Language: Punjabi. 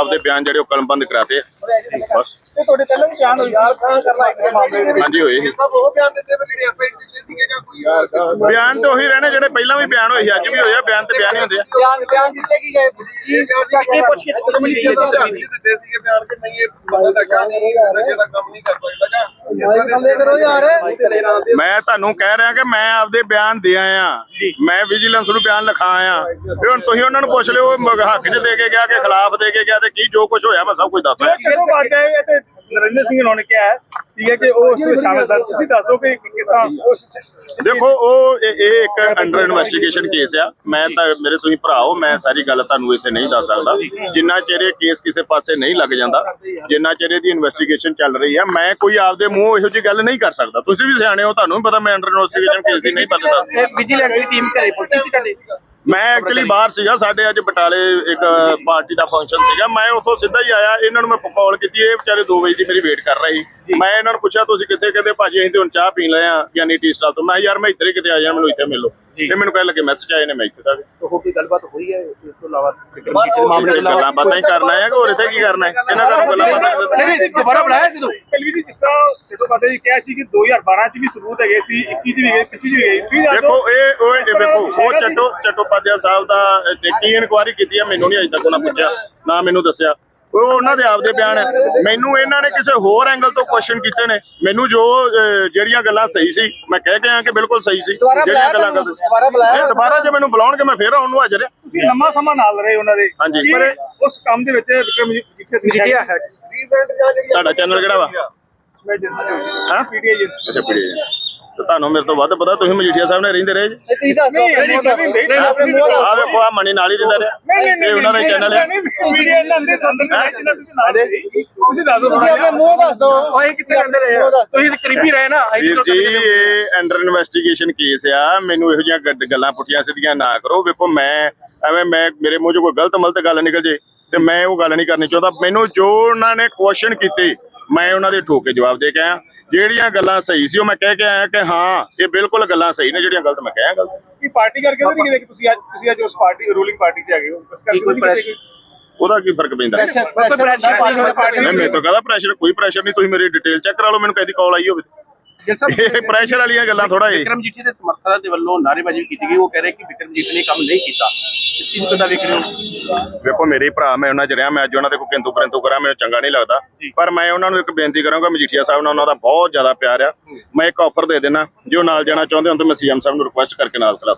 ਆਪਦੇ ਬਿਆਨ ਜਿਹੜੇ ਉਹ ਕਲਮਬੰਦ ਕਰਾਤੇ ਆ। ਬਸ। ਤੇ ਤੁਹਾਡੇ ਪਹਿਲਾਂ ਵੀ ਬਿਆਨ ਹੋਈ ਯਾਰ ਕਰਨਾ ਇੱਕ ਮਾਮਲੇ ਦੇ ਵਿੱਚ। ਹਾਂਜੀ ਹੋਏ ਸੀ। ਸਭ ਉਹ ਬਿਆਨ ਦਿੱਤੇ ਵੀ ਜਿਹੜੇ ਐਫਆਈਆਰ ਦਿੱਤੇ ਸੀਗੇ ਜਾਂ ਕੋਈ ਬਿਆਨ ਤੇ ਉਹੀ ਰਹਿਣੇ ਜਿਹੜੇ ਪਹਿਲਾਂ ਵੀ ਬਿਆਨ ਹੋਏ ਸੀ ਅੱਜ ਵੀ ਹੋਏ ਆ ਬਿਆਨ ਤੇ ਬਿਆਨ ਹੀ ਹੁੰਦੇ ਆ। ਬਿਆਨ ਬਿਆਨ ਦਿੱਤੇ ਕੀ ਗਏ? ਕੀ ਪੁੱਛ ਕੇ ਸਾਹਿਬ ਨੇ ਅੱਗੇ ਦਿੱਤੇ ਸੀਗੇ ਬਿਆਨ ਕਿ ਨਹੀਂ ਇਹ ਬੰਦਾ ਨਹੀਂ ਦਾ ਕੰਮ ਨਹੀਂ ਕਰ ਸਕਦਾ ਜਾਂ ਥੱਲੇ ਕਰੋ ਯਾਰ। ਮੈਂ ਤੁਹਾਨੂੰ ਕਹਿ ਰਿਹਾ ਕਿ ਮੈਂ ਆਪਦੇ ਬਿਆਨ ਦੇ ਆਇਆ। ਮੈਂ ਵਿਜੀਲੈਂਸ ਨੂੰ ਬਿਆਨ ਲਿਖਾ ਆਇਆ। ਤੇ ਹੁਣ ਤੁਸੀਂ ਉਹਨਾਂ ਨੂੰ ਪੁੱਛ ਲਿਓ ਉਹ ਹੱਕ 'ਚ ਦੇ ਕੇ ਗਿਆ ਕਿ ਖਿਲਾਫ ਦੇ ਕੇ ਗਿਆ ਤੇ ਕੀ ਜੋ ਕੁਝ ਹੋਇਆ ਮੈਂ ਸਭ ਕੁਝ ਦੱਸ ਰਿਹਾ। ਬਾਤ ਹੈ ਇਹ ਤੇ ਨਰਿੰਦਰ ਸਿੰਘ ਹੋਣਾ ਨੇ ਕਿਹਾ ਹੈ ਠੀਕ ਹੈ ਕਿ ਉਹ ਉਸ ਵਿੱਚ ਸ਼ਾਮਲ ਸਨ। ਤੁਸੀਂ ਦੱਸੋ ਕਿ ਕਿਸ ਤਰ੍ਹਾਂ ਉਸ ਦੇਖੋ ਉਹ ਇਹ ਇੱਕ ਅੰਡਰ ਇਨਵੈਸਟੀਗੇਸ਼ਨ ਕੇਸ ਆ। ਮੈਂ ਤਾਂ ਮੇਰੇ ਤੁਸੀਂ ਭਰਾ ਹੋ ਮੈਂ ਸਾਰੀ ਗੱਲ ਤੁਹਾਨੂੰ ਇੱਥੇ ਨਹੀਂ ਦੱਸ ਸਕਦਾ। ਜਿੰਨਾ ਚਿਰ ਇਹ ਕੇਸ ਕਿਸੇ ਪਾਸੇ ਨਹੀਂ ਲੱਗ ਜਾਂਦਾ ਜਿੰਨਾ ਚਿਰ ਇਹਦੀ ਇਨਵੈਸਟੀਗੇਸ਼ਨ ਚੱਲ ਰਹੀ ਆ ਮੈਂ ਕੋਈ ਆਪਦੇ ਮੂੰਹ ਇਹੋ ਜਿਹੀ ਗੱਲ ਨਹੀਂ ਕਰ ਸਕਦਾ। ਤੁਸੀਂ ਵੀ ਸਿਆਣੇ ਹੋ ਤੁਹਾਨੂੰ ਵੀ ਪਤਾ ਮੈਂ ਅੰਡਰ ਇਨਵੈਸਟੀਗੇਸ਼ਨ ਕੇਸ ਦੀ ਨਹੀਂ ਪਤਾ ਵਿਜੀਲੈਂਸ ਦੀ ਟੀਮ ਘਰੇ ਪਹੁੰਚੀ ਸੀ। ਤੁਹਾਡੇ ਮੈਂ ਐਕਚੁਅਲੀ ਬਾਹਰ ਸੀਗਾ ਸਾਡੇ ਅੱਜ ਬਟਾਲੇ ਇੱਕ ਪਾਰਟੀ ਦਾ ਫੰਕਸ਼ਨ ਸੀਗਾ। ਮੈਂ ਉੱਥੋਂ ਸਿੱਧਾ ਹੀ ਆਇਆ ਇਹਨਾਂ ਨੂੰ ਮੈਂ ਕਾਲ ਕੀਤੀ ਇਹ ਵਿਚਾਰੇ 2 ਵਜੇ ਦੀ ਮੇਰੀ ਵੇਟ ਕਰ ਰਹੇ ਸੀ। ਮੈਂ ਇਹਨਾਂ ਨੂੰ ਪੁੱਛਿਆ ਤੁਸੀਂ ਕਿੱਥੇ? ਕਹਿੰਦੇ ਭਾਜੀ ਅਸੀਂ ਤੇ ਹੁਣ ਚਾਹ ਪੀਣ ਲਏ ਆ ਯਾਨੀ ਟੀ ਸਟਾਲ ਤੋਂ। ਮੈਂ ਯਾਰ ਮੈਂ ਇੱਧਰ ਹੀ ਕਿਤੇ ਆ ਜਾ ਮੈਨੂੰ ਇੱਥੇ ਮਿਲੋ। ਤੇ ਮੈਨੂੰ ਕਹਿ ਲੱਗੇ ਮੈਸੇਜ ਆਏ ਨੇ ਮੈਂ ਇੱਥੇ ਤੱਕ ਉਹ ਕੋਈ ਗੱਲਬਾਤ ਹੋਈ ਹੈ? ਇਸ ਤੋਂ ਇਲਾਵਾ ਮਾਮਲੇ ਦੇ ਗੱਲਾਂ ਬਾਤਾਂ ਹੀ ਕਰਨਾ ਹੈ ਕਿ ਹੋਰ ਇੱਥੇ ਕੀ ਕਰਨਾ ਹੈ? ਇਹਨਾਂ ਦਾ ਗੱਲਾਂ ਬਾਤਾਂ ਨਹੀਂ। ਦੁਬਾਰਾ ਬੁਲਾਇਆ ਜਦੋਂ? ਕਲਵੀ ਜੀ ਜਿਸ ਤਰ੍ਹਾਂ ਜਦੋਂ ਬਾਬਾ ਜੀ ਕਿਹਾ ਸੀ ਕਿ 2012 ਚ ਵੀ ਸਬੂਤ ਹੈਗੇ ਸੀ 21 ਚ ਵੀ ਗਏ 25 ਚ ਵੀ ਦੱਸੋ ਦੇਖੋ ਇਹ ਉਹ ਵੇਖੋ ਉਹ ਚੱਟੋ ਚੱਟੋਪਾਧਿਆ ਸਾਹਿਬ ਦਾ ਕੀ ਇਨਕੁਆਇਰੀ ਕੀਤੀ ਹੈ ਮੈਨੂੰ ਨਹੀਂ ਅਜੇ ਤੱਕ ਉਹਨਾਂ ਪੁੱਛਿਆ ਨਾ ਮੈਨੂੰ ਦੱਸਿਆ। ਉਹ ਉਹਨਾਂ ਦੇ ਆਪਦੇ ਬਿਆਨ ਹੈ ਮੈਨੂੰ ਇਹਨਾਂ ਨੇ ਕਿਸੇ ਹੋਰ ਐਂਗਲ ਤੋਂ ਕੁਐਸਚਨ ਕੀਤੇ ਨੇ। ਮੈਨੂੰ ਜੋ ਜਿਹੜੀਆਂ ਗੱਲਾਂ ਸਹੀ ਸੀ ਮੈਂ ਕਹਿ ਕੇ ਆਇਆ ਕਿ ਬਿਲਕੁਲ ਸਹੀ ਸੀ। ਜਿਹੜੀਆਂ ਗੱਲਾਂ ਗਲਤ ਸੀ ਦੁਬਾਰਾ ਬੁਲਾਇਆ ਇਹ ਦੁਬਾਰਾ ਜੇ ਮੈਨੂੰ ਬੁਲਾਉਣਗੇ ਮੈਂ ਫੇਰ ਆਉਣ ਨੂੰ ਹਾਜ਼ਰ ਹਾਂ ਤੁਸੀਂ ਲੰਮਾ ਸਮਾਂ ਨਾਲ ਰਹੇ ਉਹਨਾਂ ਦੇ। ਹਾਂਜੀ। ਪਰ ਉਸ ਕੰਮ ਦੇ ਵਿੱਚ ਵਿਕਰਮ ਜਿੱਥੇ ਹੈ। ਜਿਹੜੀ ਤੁਹਾਡਾ ਚੈਨਲ ਕਿਹੜਾ ਵਾ? ਮੈਂ ਜਿੰਦਾ ਹਾਂ? ਪੀਡੀਏ ਜੀ ਅੱਛਾ ਪੀੜੀ ਤੇ ਤੁਹਾਨੂੰ ਮੇਰੇ ਤੋਂ ਵੱਧ ਪਤਾ ਤੁਸੀਂ ਮਜੀਠੀਆ ਸਾਹਿਬ ਨੇ ਰਹਿੰਦੇ ਰਹੇ ਜੀ ਤੁਸੀਂ ਦੱਸੋ ਆਪਣੇ ਮੂੰਹ ਆਹ ਵੇਖੋ ਆ ਮਣੀ ਨਾਲ ਹੀ ਰਹਿੰਦਾ ਰਿਹਾ ਇਹ ਉਹਨਾਂ ਦਾ ਚੈਨਲ ਹੈ ਪੀਡੀਏ ਇਹਨਾਂ ਦੇ ਸੰਦ ਵਿੱਚ ਤੁਸੀਂ ਨਾਲ ਰਹੇ ਤੁਸੀਂ ਦੱਸੋ ਤੁਸੀਂ ਆਪਣੇ ਮੂੰਹ ਦੱਸੋ ਓਏ ਕਿੱਥੇ ਰਹਿੰਦੇ ਰਹੇ ਆ? ਤੁਸੀਂ ਤਾਂ ਕਰੀਬੀ ਰਹੇ ਨਾ ਅਸੀਂ ਵੀਰ ਜੀ ਇਹ ਅੰਡਰ ਇਨਵੈਸਟੀਗੇਸ਼ਨ ਕੇਸ ਆ ਮੈਨੂੰ ਇਹੋ ਜਿਹੀਆਂ ਗੱਡ- ਗੱਲਾਂ ਪੁੱਠੀਆਂ ਸਿੱਧੀਆਂ ਨਾ ਕਰੋ ਵੇਖੋ ਮੈਂ ਐਵੇਂ ਮੈਂ ਮੇਰੇ ਮੂੰਹ 'ਚੋਂ ਕੋਈ ਗਲਤ ਮਲਤ ਗੱਲ ਨਿਕਲ ਜੇ ਤੇ ਮੈਂ ਉਹ ਗੱਲ ਨਹੀਂ ਕਰਨੀ ਚਾਹੁੰਦਾ ਮੈਨੂੰ ਜੋ ਉਹਨਾਂ ਨੇ ਕੁਐਸਚਨ ਕੀਤੇ ਮੈਂ ਉਹਨਾਂ ਦੇ ਠੋਕ ਕੇ ਜਵਾਬ ਦੇ ਕੇ ਆਇਆ ਜਿਹੜੀਆਂ ਗੱਲਾਂ ਸਹੀ ਸੀ ਉਹ ਮੈਂ ਕਹਿ ਕੇ ਆਇਆ ਕਿ ਹਾਂ ਇਹ ਬਿਲਕੁਲ ਗੱਲਾਂ ਸਹੀ ਨੇ ਜਿਹੜੀਆਂ ਗਲਤ ਮੈਂ ਕਹਿਆ ਗਲਤ ਕੀ ਪਾਰਟੀ ਕਰਕੇ ਤਾਂ ਨਹੀਂ ਕਿ ਤੁਸੀਂ ਅੱਜ ਤੁਸੀਂ ਅੱਜ ਉਸ ਪਾਰਟੀ ਰੂਲਿੰਗ ਪਾਰਟੀ 'ਚ ਹੈਗੇ ਹੋ? ਉਸ ਕਰਕੇ ਕੋਈ ਪ੍ਰੈਸ਼ਰ ਉਹਦਾ ਕੀ ਫ਼ਰਕ ਪੈਂਦਾ? ਕੋਈ ਪ੍ਰੈਸ਼ਰ ਪਾਰਟੀ ਮੈਂ ਤੋਂ ਕਹਦਾ ਪ੍ਰੈਸ਼ਰ ਕੋਈ ਪ੍ਰੈਸ਼ਰ ਨਹੀਂ ਤੁਸੀਂ ਮੇਰੀ ਡਿਟੇਲ ਚੈੱਕ ਕਰਾ ਲਓ ਮੈਨੂੰ ਕਹਦੀ ਕਾਲ ਆਈ ਹੋਵੇ। ਇਹ ਪ੍ਰੈਸ਼ਰ ਵਾਲੀਆਂ ਗੱਲਾਂ ਥੋੜਾ ਇਹ। ਵਿਕਰਮ ਜੀਠੀ ਦੇ ਸਮਰਥਕਾਂ ਦੇ ਵੱਲੋਂ ਨਾਅਰੇਬਾਜ਼ੀ ਕੀਤੀ ਗਈ। ਉਹ ਕਹਿ ਰਹੇ ਕਿ ਵਿਕਰਮ ਜੀਠੀ ਨੇ ਕੰਮ ਨਹੀਂ ਕੀਤਾ। ਇਸ ਚੀਜ਼ ਨੂੰ ਕਿੱਦਾਂ ਵੇਖ ਰਹੇ ਹੋ? ਵੇਖੋ ਮੇਰੇ ਭਰਾ ਮੈਂ ਉਹਨਾਂ ਚ ਰਿਹਾ। ਮੈਂ ਅੱਜ ਉਹਨਾਂ ਦੇ ਕੋਈ ਕਿੰਤੂ ਪਰੰਤੂ ਕਰਾਂ। ਮੈਨੂੰ ਚੰਗਾ ਨਹੀਂ ਲੱਗਦਾ। ਪਰ ਮੈਂ ਉਹਨਾਂ ਨੂੰ ਇੱਕ ਬੇਨਤੀ ਕਰਾਂਗਾ ਮਜੀਠੀਆ ਸਾਹਿਬ ਨਾਲ ਉਹਨਾਂ ਦਾ ਬਹੁਤ ਜ਼ਿਆਦਾ ਪਿਆਰ ਆ। ਮੈਂ ਇੱਕ ਆਫਰ ਦੇ ਦੇਣਾ। ਜੋ ਨਾਲ ਜਾਣਾ ਚਾਹੁੰਦੇ ਹੋ ਤਾਂ ਮੈਂ ਸੀਐਮ ਸਾਹਿਬ ਨੂੰ ਰਿਕੁਐਸਟ ਕਰਕੇ ਨਾਲ ਕਰਾ